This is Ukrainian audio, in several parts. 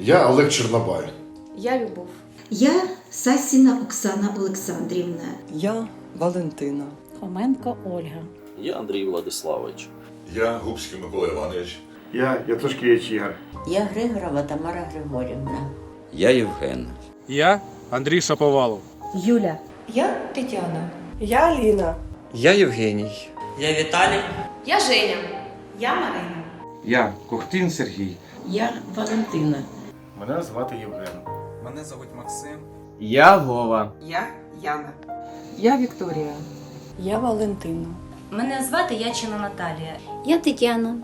Я Олег Чорнобай. Я любов. Я Сасіна Оксана Олександрівна. Я Валентина. Хоменко Ольга. Я Андрій Владиславович. Я Губський Микола Іванович. Я Ятушкевич Ігор. Я Григорова Тамара Григорівна. Я Євген. Я Андрій Шаповалов. Юля. Я Тетяна. Я Ліна. Я Євгеній. Я Віталій. Я Женя. Я Марина. Я Кохтин Сергій. Я Валентина. Мене звати Євген. Мене звуть Максим. Я Вова. Я Яна. Я Вікторія. Я Валентина. Мене звати Ячина Наталія. Я Тетяна.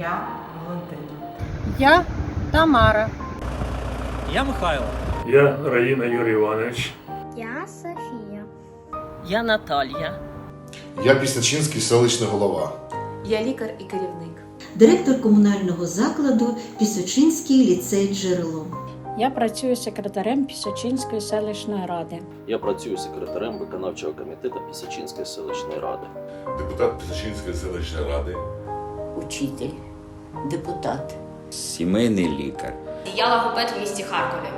Я Валентина. Я Тамара. Я Михайло. Я Раїна Юрій Іванович. Я Софія. Я Наталія. Я Піснячинський селищний голова. Я лікар і керівник. Директор комунального закладу Пісочинський ліцей Джерело. Я працюю секретарем Пісочинської селищної ради. Я працюю секретарем виконавчого комітету Пісачинської селищної ради. Депутат Пісачинської селищної ради. Учитель. Депутат. Сімейний лікар. Я логопед в місті Харкові.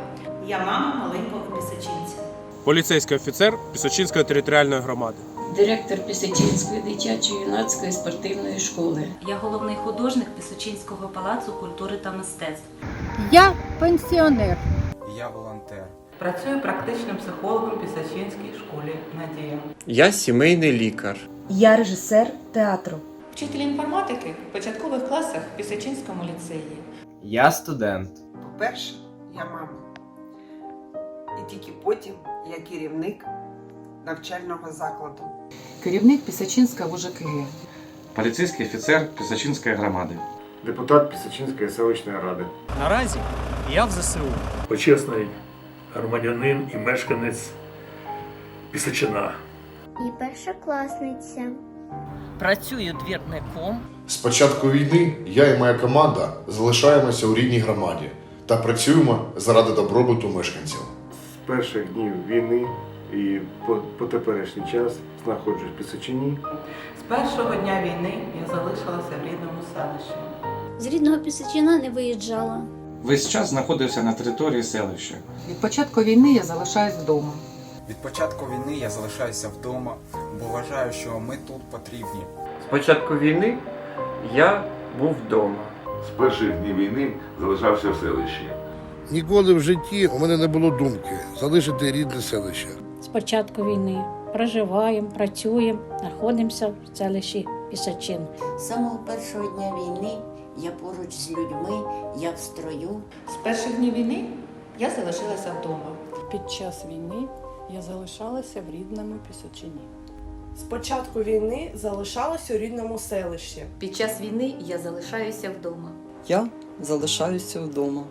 Я мама маленького пісочинця. Поліцейський офіцер Пісочинської територіальної громади. Директор Пісочинської дитячо-юнацької спортивної школи. Я головний художник Пісочинського палацу культури та мистецтв. Я пенсіонер. Я волонтер. Працюю практичним психологом в Пісочинській школі Надія. Я сімейний лікар. Я режисер театру. Вчитель інформатики в початкових класах в Пісочинському ліцеї. Я студент. По-перше, я мама. І тільки потім я керівник навчального закладу. Керівник Пісачинська ВУЖКГ. Поліцейський офіцер Пісачинської громади. Депутат Пісочинської селищної ради. Наразі я в ЗСУ. Почесний громадянин і мешканець Пісочина. І першокласниця. Працюю двірником. З початку війни я і моя команда залишаємося у рідній громаді та працюємо заради добробуту мешканців. З перших днів війни і по, по теперішній час знаходжусь в Пісочині. З першого дня війни я залишилася в рідному селищі. З рідного Пісочина не виїжджала. Весь час знаходився на території селища. Від початку війни я залишаюсь вдома. Від початку війни я залишаюся вдома, бо вважаю, що ми тут потрібні. З початку війни я був вдома. З перших днів війни залишався в селищі. Ніколи в житті у мене не було думки залишити рідне селище. Початку війни проживаємо, працюємо, знаходимося в селищі Пісочин. З самого першого дня війни я поруч з людьми, я в строю. З перших днів війни я залишилася вдома. Під час війни я залишалася в рідному Пісочині. З початку війни залишалася у рідному селищі. Під час війни я залишаюся вдома. Я залишаюся вдома.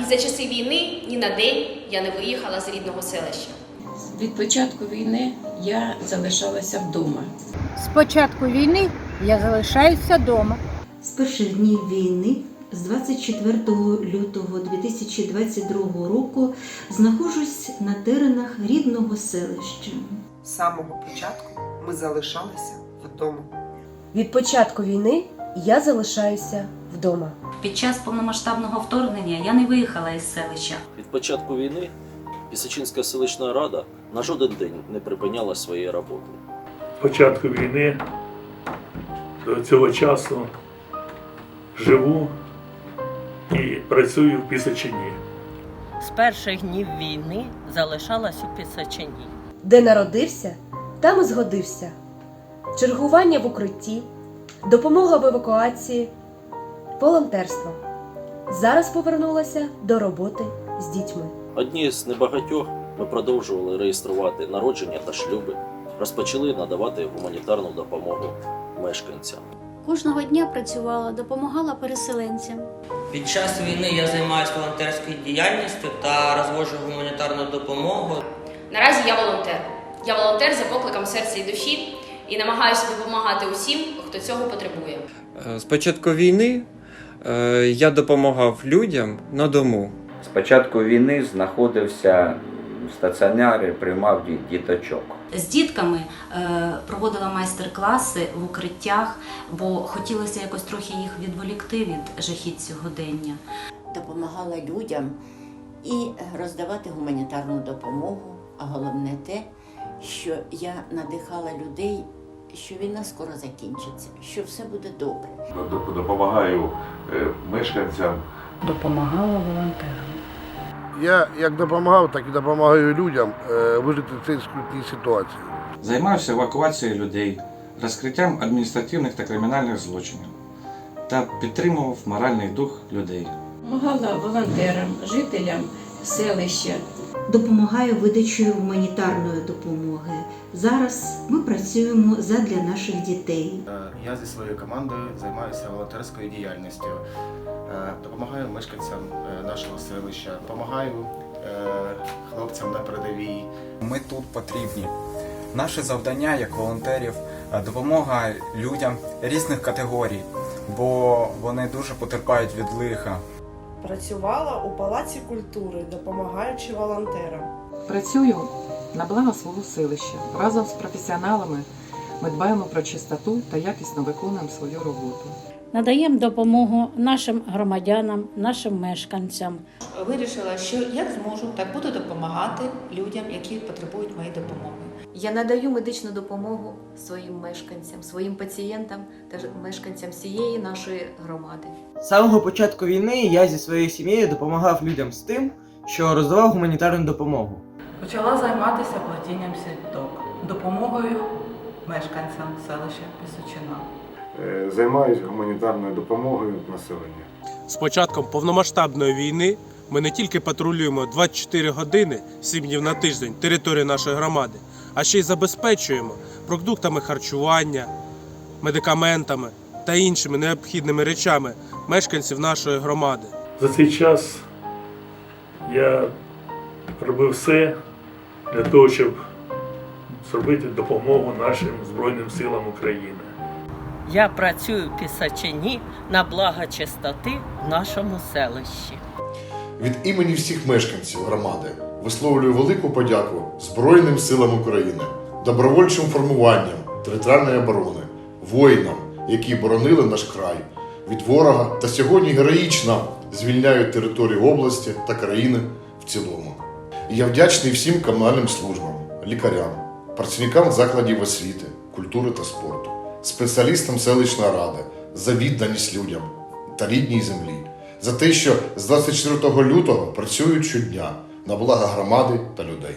І за часи війни ні на день я не виїхала з рідного селища. Від початку війни я залишалася вдома. З початку війни я залишаюся вдома. З перших днів війни, з 24 лютого 2022 року, знаходжусь на теренах рідного селища. З самого початку ми залишалися вдома. Від початку війни я залишаюся вдома. Під час повномасштабного вторгнення я не виїхала із селища. Від початку війни Пісачинська селищна рада на жоден день не припиняла своєї роботи. Початку війни до цього часу живу і працюю в Пісочині. З перших днів війни залишалась у Пісочині. Де народився, там і згодився. Чергування в укритті, допомога в евакуації, волонтерство. Зараз повернулася до роботи з дітьми. Одні з небагатьох ми продовжували реєструвати народження та шлюби, розпочали надавати гуманітарну допомогу мешканцям. Кожного дня працювала, допомагала переселенцям. Під час війни я займаюся волонтерською діяльністю та розвожу гуманітарну допомогу. Наразі я волонтер. Я волонтер за покликом серця і душі і намагаюся допомагати усім, хто цього потребує. З початку війни я допомагав людям на дому. З початку війни знаходився стаціонарі, приймав діточок. З дітками е, проводила майстер-класи в укриттях, бо хотілося якось трохи їх відволікти від жахіть сьогодення. допомагала людям і роздавати гуманітарну допомогу. А головне те, що я надихала людей, що війна скоро закінчиться, що все буде добре. Допомагаю е, мешканцям. Допомагала волонтерам. Я як допомагав, так і допомагаю людям е, вижити в цій скрутній ситуації. Займався евакуацією людей, розкриттям адміністративних та кримінальних злочинів та підтримував моральний дух людей. Помагала волонтерам, жителям селища. Допомагаю видачею гуманітарної допомоги. Зараз ми працюємо задля наших дітей. Я зі своєю командою займаюся волонтерською діяльністю. Е, Допомагаю мешканцям е, нашого селища, допомагаю е, хлопцям на передовій. Ми тут потрібні. Наше завдання як волонтерів е, допомога людям різних категорій, бо вони дуже потерпають від лиха. Працювала у палаці культури, допомагаючи волонтерам. Працюю на благо свого селища. Разом з професіоналами ми дбаємо про чистоту та якісно виконуємо свою роботу. Надаємо допомогу нашим громадянам, нашим мешканцям. Вирішила, що як зможу, так буду допомагати людям, які потребують моєї допомоги. Я надаю медичну допомогу своїм мешканцям, своїм пацієнтам та мешканцям всієї нашої громади. З самого початку війни я зі своєю сім'єю допомагав людям з тим, що роздавав гуманітарну допомогу. Почала займатися платінням сіток, допомогою мешканцям селища Пісочина. Е, Займаюсь гуманітарною допомогою населенню. З початком повномасштабної війни ми не тільки патрулюємо 24 години, 7 днів на тиждень територію нашої громади, а ще й забезпечуємо продуктами харчування, медикаментами та іншими необхідними речами мешканців нашої громади. За цей час я робив все для того, щоб зробити допомогу нашим Збройним силам України. Я працюю в Пісачині на благо чистоти в нашому селищі. Від імені всіх мешканців громади висловлюю велику подяку Збройним силам України, добровольчим формуванням територіальної оборони, воїнам, які боронили наш край від ворога та сьогодні героїчно звільняють територію області та країни в цілому. І я вдячний всім комунальним службам, лікарям, працівникам закладів освіти, культури та спорту, спеціалістам селищної ради за відданість людям та рідній землі, за те, що з 24 лютого працюють щодня на благо громади та людей.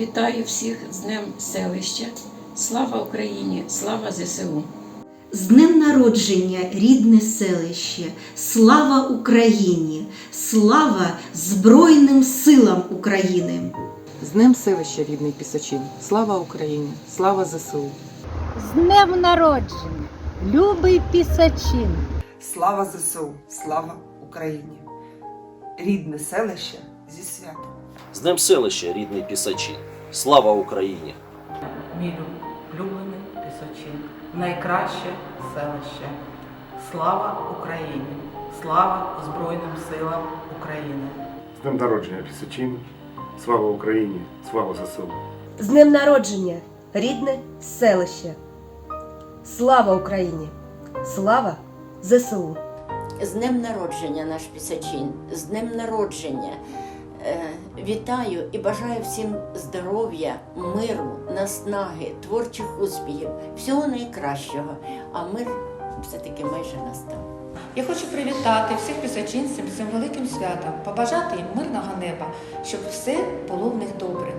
Вітаю всіх з Днем селища. Слава Україні! Слава ЗСУ! З днем народження, рідне селище, слава Україні, слава Збройним силам України. З Днем селища рідний Пісочин. Слава Україні! Слава ЗСУ! З Днем народження! Любий Пісачин! Слава ЗСУ! Слава Україні! Рідне селище зі святом. З Днем селища, рідний Пісачин. Слава Україні! Мій улюблений Пісочин. Найкраще селище. Слава Україні! Слава Збройним силам України! З днем народження Пісачин. Слава Україні! Слава ЗСУ! З днем народження, рідне селище. Слава Україні! Слава ЗСУ! З днем народження наш пісачин, з днем народження. Е, вітаю і бажаю всім здоров'я, миру, наснаги, творчих успіхів, всього найкращого. А мир все-таки майже настав. Я хочу привітати всіх пісочинців з цим великим святом, побажати їм мирного неба, щоб все було в них добре.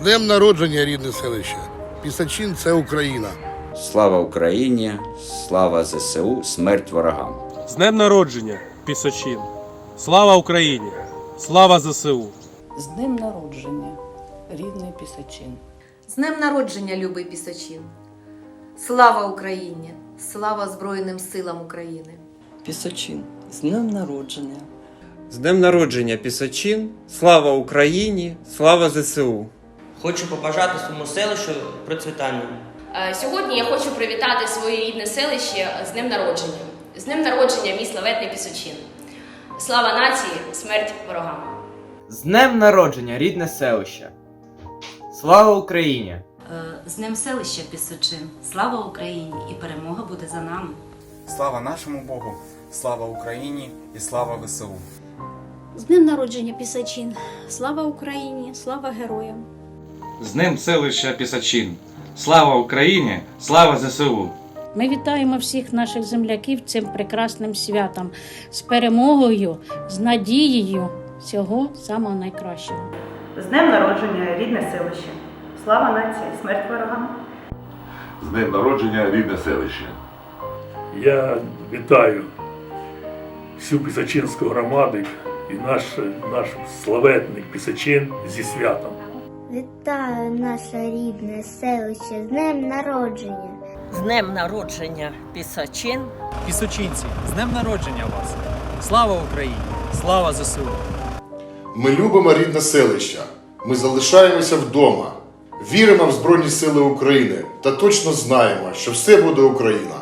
З днем народження, рідне селище. Пісачин це Україна. Слава Україні, слава ЗСУ, смерть ворогам. З днем народження, Пісочин! Слава Україні! Слава ЗСУ! З днем народження, рідний пісочин. З днем народження, любий Пісачин! Слава Україні! Слава Збройним силам України! Пісочин, з днем народження. З днем народження Пісочин! Слава Україні! Слава ЗСУ! Хочу побажати своєму селищу процвітання. Е, Сьогодні я хочу привітати своє рідне селище з днем народження. З днем народження, мій славетний Пісочин. Слава нації, смерть ворогам. З днем народження, рідне селище. Слава Україні! З днем селища Пісочин. Слава Україні і перемога буде за нами. Слава нашому Богу, слава Україні і слава ВСУ! З днем народження Пісачин. Слава Україні, слава героям! З Днем селища Пісачин. Слава Україні! Слава ЗСУ! Ми вітаємо всіх наших земляків цим прекрасним святом з перемогою, з надією всього самого найкращого. З днем народження рідне селище. Слава нації, смерть ворогам. З днем народження рідне селище. Я вітаю всю Пісачинську громаду і наш, наш славетний Пісачин зі святом. Вітаю наше рідне селище з днем народження. З днем народження Пісочин. Пісочинці, з днем народження вас! Слава Україні! Слава ЗСУ! Ми любимо рідне селище. Ми залишаємося вдома. Віримо в Збройні Сили України та точно знаємо, що все буде Україна.